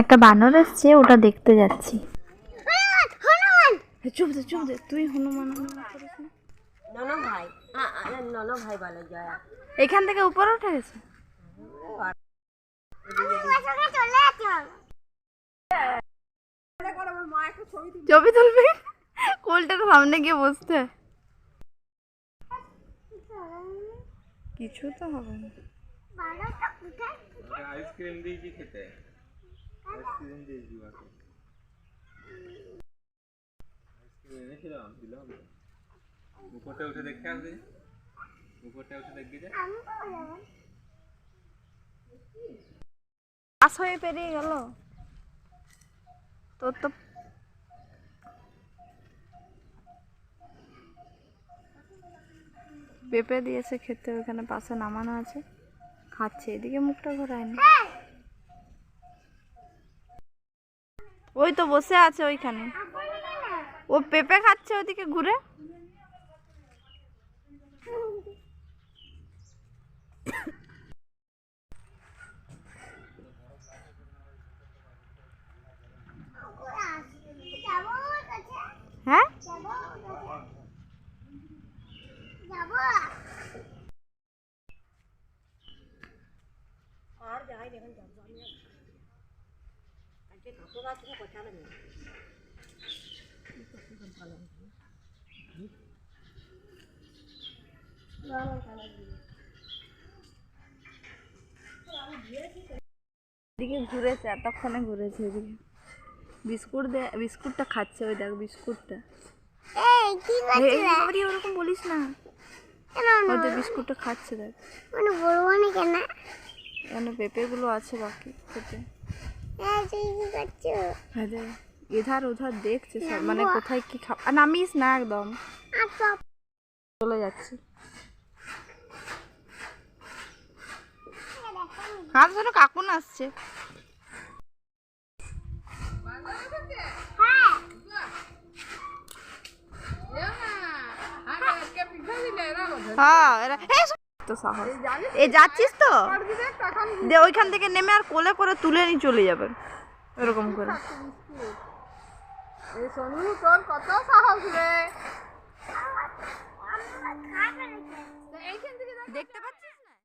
একটা বানর এসছে ওটা দেখতে যাচ্ছি। হনুমান চুপ দে চুপ দে তুই হনুমান ভাই নন ভাই বলে জয়া। এখান থেকে উপরে উঠে গেছে? ছবি তুলবি? কোলটার সামনে গিয়ে বসতে। কিছু তো হবে না। আইসক্রিম দিয়েছি খেতে। পাস হয়ে পেরিয়ে গেল। তোর তো পেঁপে দিয়েছে খেতে, ওখানে পাশে নামানো আছে। খাচ্ছে, এদিকে মুখটা ঘোরায়নি। ওই তো বসে আছে ওইখানে। ও পেঁপে খাচ্ছে ওদিকে ঘুরে। হ্যাঁ? আর যাই দেখেন এদিকে ঘুরেছে এতক্ষণে ঘুরেছে এদিকে বিস্কুট দে বিস্কুটটা খাচ্ছে ওই দেখ বিস্কুটটা ওরকম বলিস না ওই তো বিস্কুটটা খাচ্ছে দেখ মানে বলব না কেন এখানে পেঁপেগুলো আছে বাকি খেতে এধার ওধার দেখছে সব মানে কোথায় কি খা আর নামিস না একদম। চলে যাচ্ছে। হাত ধরে কাকুন আসছে। হ্যাঁ। তো সাহস। এ যাচ্ছিস তো? দে ওইখান থেকে নেমে আর কোলে করে তুলে নিয়ে চলে যাবে। এরকম করে। দেখতে পাচ্ছিস